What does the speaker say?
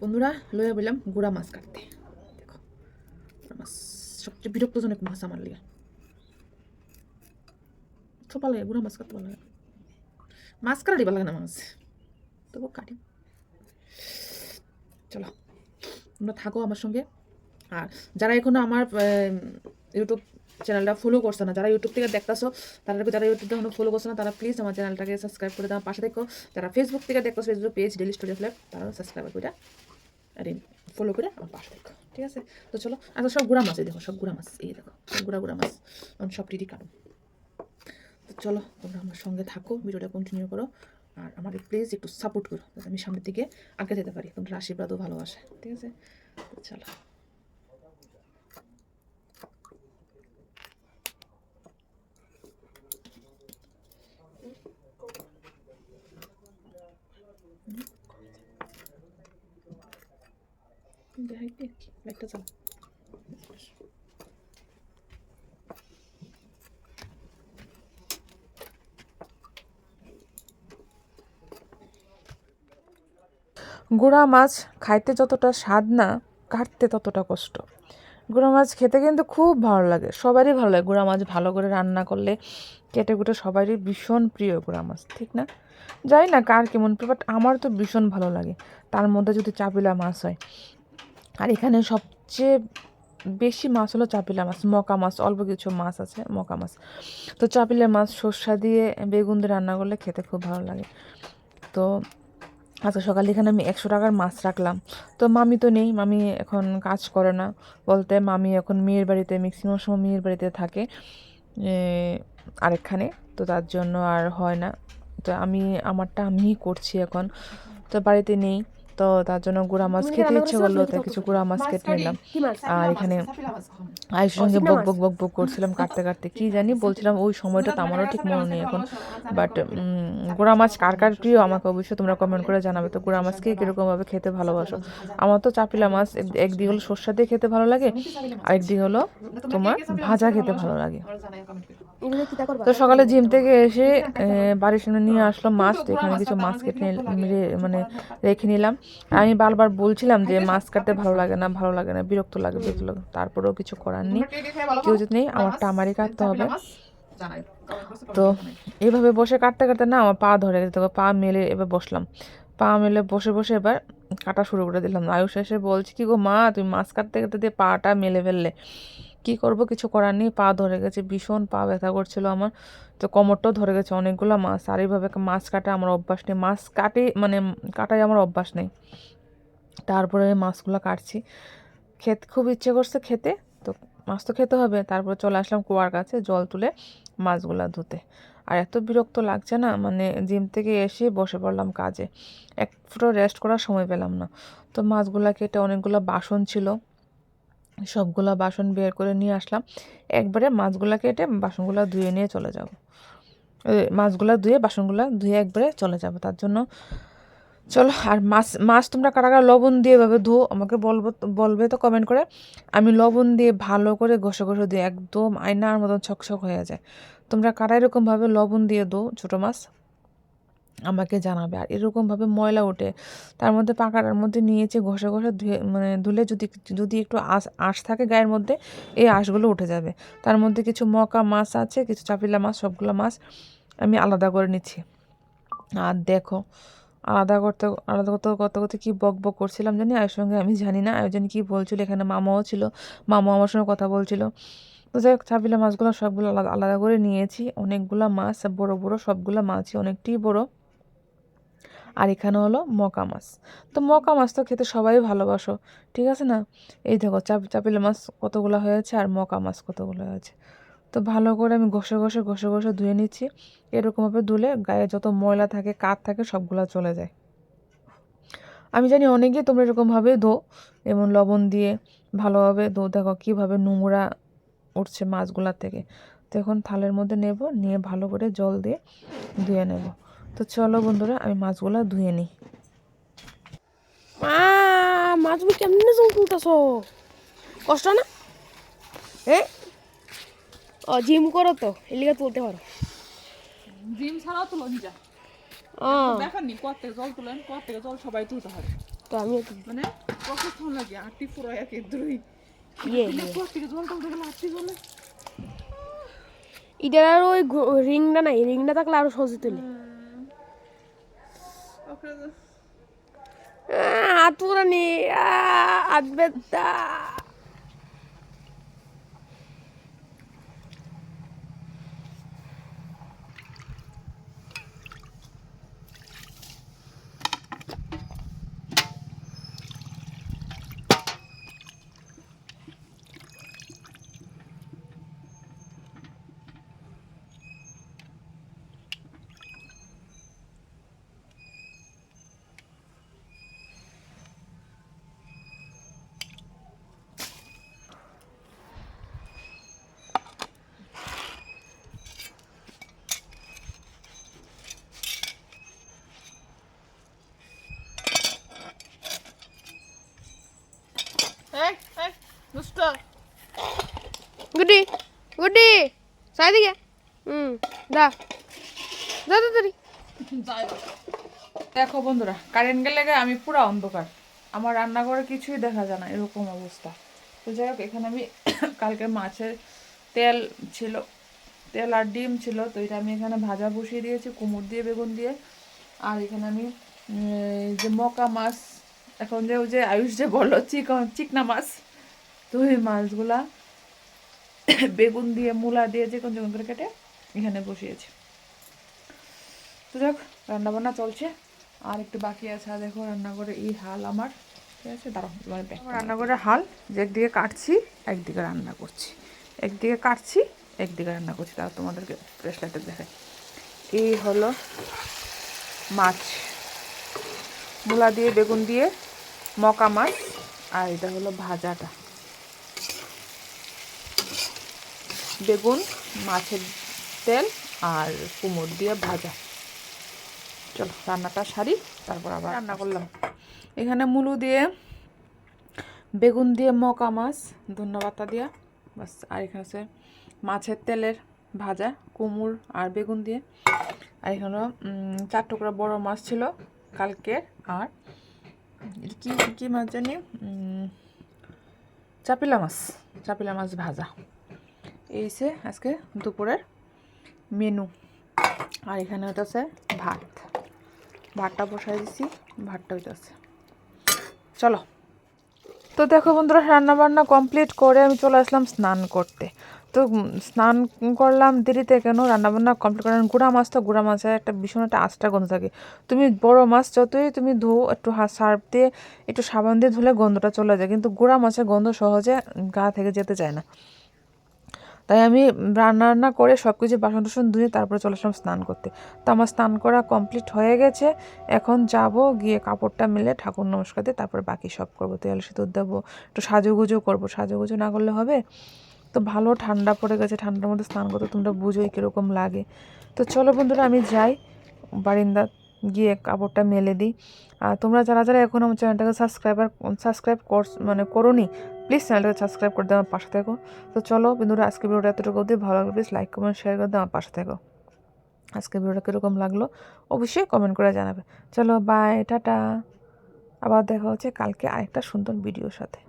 বন্ধুরা লয়ে বললাম গুড়া মাছ কাটতে। দেখো মাছ সবচেয়ে বিরক্তজনক মাছ আমার খুব ভালো লাগে, গুড়া মাছ কাটতে ভালো লাগে। মাছ কাটাটি লাগে না মাছ? চলো থাকো আমার সঙ্গে। আর যারা এখনও আমার ইউটিউব চ্যানেলটা ফলো করছে না, যারা ইউটিউব থেকে দেখতেছো, তারা যারা ইউটিউব এখনও ফলো করছে না, তারা প্লিজ আমার চ্যানেলটাকে সাবস্ক্রাইব করে দাও। পাশে দেখো, যারা ফেসবুক থেকে দেখতেছো Facebook page daily story flap তারা সাবস্ক্রাইব করে আরে ফলো করে আমার পাশে দেখো ঠিক আছে? তো চলো আচ্ছা সব গুড়া মাছ এই দেখো, সব গুড়া মাছ, এই দেখো, সব গুড়া গুড়া মাছ, আমি সব টিটি কাটো তো চলো, তোমরা আমার সঙ্গে থাকো, ভিডিওটা কন্টিনিউ করো, আর আমাকে প্লিজ একটু সাপোর্ট করো, যাতে আমি সামনের দিকে আগে যেতে পারি, তোমরা আশীর্বাদও ভালোবাসে, ঠিক আছে? চলো। দেখাই কি লাইটটা চালা। গুঁড়া মাছ খাইতে যতটা স্বাদ না, কাটতে ততটা কষ্ট। গুঁড়া মাছ খেতে কিন্তু খুব ভালো লাগে, সবারই ভালো লাগে। গুঁড়া মাছ ভালো করে রান্না করলে কেটে কুটে সবারই ভীষণ প্রিয় গুঁড়া মাছ, ঠিক না? জানি না কার কেমন প্রিয় বাট আমার তো ভীষণ ভালো লাগে। তার মধ্যে যদি চাপিলা মাছ হয় আর এখানে সবচেয়ে বেশি মাছ হলো চাপিলা মাছ, মকা মাছ, অল্প কিছু মাছ আছে, মকা মাছ। তো চাপিলা মাছ, সর্ষা দিয়ে বেগুন দিয়ে রান্না করলে খেতে খুব ভালো লাগে। তো আজকে সকালে এখানে আমি একশো টাকার মাছ রাখলাম। তো মামি তো নেই, মামি এখন কাজ করে না। বলতে মামি এখন মেয়ের বাড়িতে ম্যাক্সিমাম সময় মেয়ের বাড়িতে থাকে আরেকখানে। তো তার জন্য আর হয় না। তো আমি, আমারটা আমিই করছি এখন। তো বাড়িতে নেই। তো তার জন্য গুঁড়া মাছ খেতে ইচ্ছে করল তাই কিছু গুঁড়া মাছ কেটে নিলাম। আর এখানে আয়ুষের সঙ্গে বক বক বক বক করছিলাম কাটতে কাটতে। কি জানি বলছিলাম ওই সময়টা তো আমারও ঠিক মনে নেই এখন। বাট গোড়া মাছ কার কার প্রিয়? আমাকে অবশ্যই তোমরা কমেন্ট করে জানাবে। তো গোড়া মাছকে কীরকমভাবে খেতে ভালোবাসো? আমার তো চাপিলা মাছ এক- একদিক হলো সর্ষা দিয়ে খেতে ভালো লাগে আরেকদিক হলো তোমার ভাজা খেতে ভালো লাগে। তো সকালে জিম থেকে এসে বাড়ির সামনে নিয়ে আসলো মাছ, তো এখানে কিছু মাছ কেটে মানে রেখে নিলাম। আমি বারবার বলছিলাম যে মাছ কাটতে ভালো লাগে না, ভালো লাগে না, বিরক্ত লাগে বিরক্ত লাগে। তারপরেও কিছু করার নেই, কেউ যদি নেই, আমারটা আমারই কাটতে হবে। তো এভাবে বসে কাটতে কাটতে না আমার পা ধরে গেছে তো পা মেলে এবার বসলাম। পা মেলে বসে বসে এবার কাটা শুরু করে দিলাম। আয়ুষ এসে বলছি, কি গো মা, তুমি মাছ কাটতে কাটতে দিয়ে পাটা মেলে ফেললে। কি করব? কিছু করার নেই, পা ধরে গেছে, ভীষণ পা ব্যথা করছিল আমার। তো কোমরটাও ধরে গেছে অনেকগুলো মাছ আর এইভাবে মাছ কাটা আমার অভ্যাস নেই। মাছ কাটে মানে কাটাই আমার অভ্যাস নেই। তারপরে মাছগুলো কাটছি। খেত খুব ইচ্ছে করছে খেতে, তো মাছ তো খেতে হবে। তারপরে চলে আসলাম কুয়ার কাছে জল তুলে মাছগুলা ধুতে। আর এত বিরক্ত লাগছে না মানে জিম থেকে এসে বসে পড়লাম কাজে। এক ফুটো রেস্ট করার সময় পেলাম না। তো মাছগুলা কেটে অনেকগুলো বাসন ছিল। সবগুলা বাসন বের করে নিয়ে আসলাম। একবারে মাছগুলা কেটে বাসনগুলো ধুয়ে নিয়ে চলে যাব। মাছগুলা ধুয়ে বাসনগুলা ধুয়ে একবারে চলে যাব। তার জন্য চলো, আর মাছ মাছ তোমরা কারা কারা লবণ দিয়ে এভাবে ধুও আমাকে বলব, বলবে তো কমেন্ট করে। আমি লবণ দিয়ে ভালো করে ঘষে ঘষে দিয়ে একদম আয়নার মতন ছকছক হয়ে যায়। তোমরা কারা এরকমভাবে লবণ দিয়ে দো ছোটো মাছ? আমাকে জানাবে। আর এরকমভাবে ময়লা ওঠে। তার মধ্যে পাকাটার মধ্যে নিয়েছে ঘষে ঘষে ধুয়ে মানে ধুলে যদি যদি একটু আঁশ আঁশ থাকে গায়ের মধ্যে, এই আঁশগুলো উঠে যাবে। তার মধ্যে কিছু মকা মাছ আছে, কিছু চাপিলা মাছ, সবগুলো মাছ আমি আলাদা করে নিচ্ছি। আর দেখো, আলাদা করতে আলাদা করতে করতে করতে কী বক বক করছিলাম জানি আর সঙ্গে আমি জানি না। আর জানি কী বলছিল, এখানে মামাও ছিল, মামা আমার সঙ্গে কথা বলছিল। তো যাই হোক, চাপিলা মাছগুলো সবগুলো আলাদা আলাদা করে নিয়েছি। অনেকগুলো মাছ, বড় বড় সবগুলো মাছই, অনেকটাই বড়। আর এখানে হলো মকা মাছ। তো মকা মাছ তো খেতে সবাই ভালোবাসো, ঠিক আছে না? এই দেখো চাপ, চাপিলা মাছ কতগুলো হয়েছে আর মকা মাছ কতগুলো হয়েছে। তো ভালো করে আমি ঘষে ঘষে ঘষে ঘষে ধুয়ে নিচ্ছি। এরকমভাবে ধুলে গায়ে যত ময়লা থাকে কাঠ থাকে, সবগুলো চলে যায়। আমি জানি অনেকেই তোমরা এরকমভাবে ধো এবং লবণ দিয়ে ভালোভাবে ধো। দেখো কীভাবে নোংরা উঠছে মাছগুলার থেকে। তো এখন থালের মধ্যে নেব, নিয়ে ভালো করে জল দিয়ে ধুয়ে নেব। তো চলো বন্ধুরা আমি মাছগুলো ধুয়ে নিই। মা মাছ তুমি কেমনে জল তুলতেছ? কষ্ট না? এ? ও জিম করো তো এলিগে তুলতে পারো। জিম ছাড়াও তুলন যা ও। ব্যাপার নেই কত থেকে জল তুলেন কত থেকে জল সবাই তুলতে হবে তো আমি মানে হল লাগে আটি ফুরাই আর দুই ইয়ে থেকে জল টল দেখলে আটি জ্বলে এটার আর ওই রিংটা নাই রিংটা থাকলে আরও সহজে তুলে। Ah, atura-me! Ah, adventa! দুষ্ট। গুড্ডি গুড্ডি সাইদিকে হুম দা। তাড়াতাড়ি। যাই দেখো বন্ধুরা কারেন্ট গেলে আমি পুরো অন্ধকার। আমার রান্নাঘরে কিছুই দেখা যায় না এরকম অবস্থা। তো যাই হোক এখানে আমি কালকে মাছের তেল ছিল তেল আর ডিম ছিল তো এটা আমি এখানে ভাজা বসিয়ে দিয়েছি কুমড় দিয়ে বেগুন দিয়ে। আর এখানে আমি যে মকা মাছ এখন যে ওই যে আয়ুষ যে বলল চিকন চিকনা মাছ। তো ওই মাছগুলা বেগুন দিয়ে, মূলা দিয়ে চিকন চিকন করে কেটে এখানে বসিয়েছি। তো যাক রান্না বান্না চলছে। আর একটু বাকি আছে দেখো রান্নাঘরে এই হাল আমার। ঠিক আছে, দাঁড়াও রান্নাঘরে হাল, যে একদিকে কাটছি, একদিকে রান্না করছি। একদিকে কাটছি, একদিকে রান্না করছি। তাও তোমাদেরকে ফ্রেশ লাইটে দেখাই। এই হলো মাছ। মূলা দিয়ে, বেগুন দিয়ে, মকা মাছ, আর এটা হলো ভাজাটা। বেগুন মাছের তেল আর কুমড় দিয়ে ভাজা। চলো রান্নাটা সারি তারপর আবার রান্না করলাম। এখানে মুলু দিয়ে বেগুন দিয়ে মকা মাছ ধন্যবাদটা দিয়া। বাস আর এখানে আছে মাছের তেলের ভাজা কুমুর আর বেগুন দিয়ে। আর এখানে চার টুকরা বড় মাছ ছিল কালকে আর কি কি মাছ জানি? চাপিলা মাছ চাপিলা মাছ ভাজা। এই সে আজকে দুপুরের মেনু। আর এখানে হইতেছে ভাত। ভাতটা বসাই দিছি, ভাতটা হইতেছে। চলো। তো দেখো বন্ধুরা রান্না বান্না কমপ্লিট করে আমি চলে আসলাম স্নান করতে। তো স্নান করলাম দেরিতে কেন? রান্না বান্না কমপ্লিট করলাম গুঁড়া মাছ তো, গুঁড়া মাছের একটা ভীষণ একটা আস্টা গন্ধ থাকে। তুমি বড় মাছ, যতই তুমি ধো একটু সার্ফ দিয়ে, একটু সাবান দিয়ে ধুলে গন্ধটা চলে যায়। কিন্তু গুঁড়া মাছের গন্ধ সহজে গা থেকে যেতে চায় না। তাই আমি রান্না রান্না করে সব কিছু বাসন টাসন ধুয়ে তারপরে চলে আসলাম স্নান করতে। তো আমার স্নান করা কমপ্লিট হয়ে গেছে। এখন যাব, গিয়ে কাপড়টা মেলে ঠাকুর নমস্কার দিয়ে তারপরে বাকি সব করব। তেল সিঁদুর দেবো একটু সাজুগুজু করব। সাজুগুজু না করলে হবে? তো ভালো ঠান্ডা পড়ে গেছে, ঠান্ডার মধ্যে স্নান করতে তোমরা বুঝোই কীরকম লাগে। তো চলো বন্ধুরা, আমি যাই। বারিন্দা গিয়ে কাপড়টা মেলে দিই। আর তোমরা যারা যারা এখন আমার চ্যানেলটাকে সাবস্ক্রাইবার সাবস্ক্রাইব কর মানে করোনি প্লিজ চ্যানেলটাকে সাবস্ক্রাইব করে দিয়ে আমার পাশে থেকো। তো চলো বন্ধুরা আজকে ভিডিওটা এতটুকু অবধি। ভালো লাগবে প্লিজ লাইক কমেন্ট শেয়ার করে দিয়ে আমার পাশে থেকো। আজকে ভিডিওটা কীরকম লাগল অবশ্যই কমেন্ট করে জানাবে। চলো বাই টাটা। আবার দেখা হচ্ছে কালকে আরেকটা সুন্দর ভিডিওর সাথে।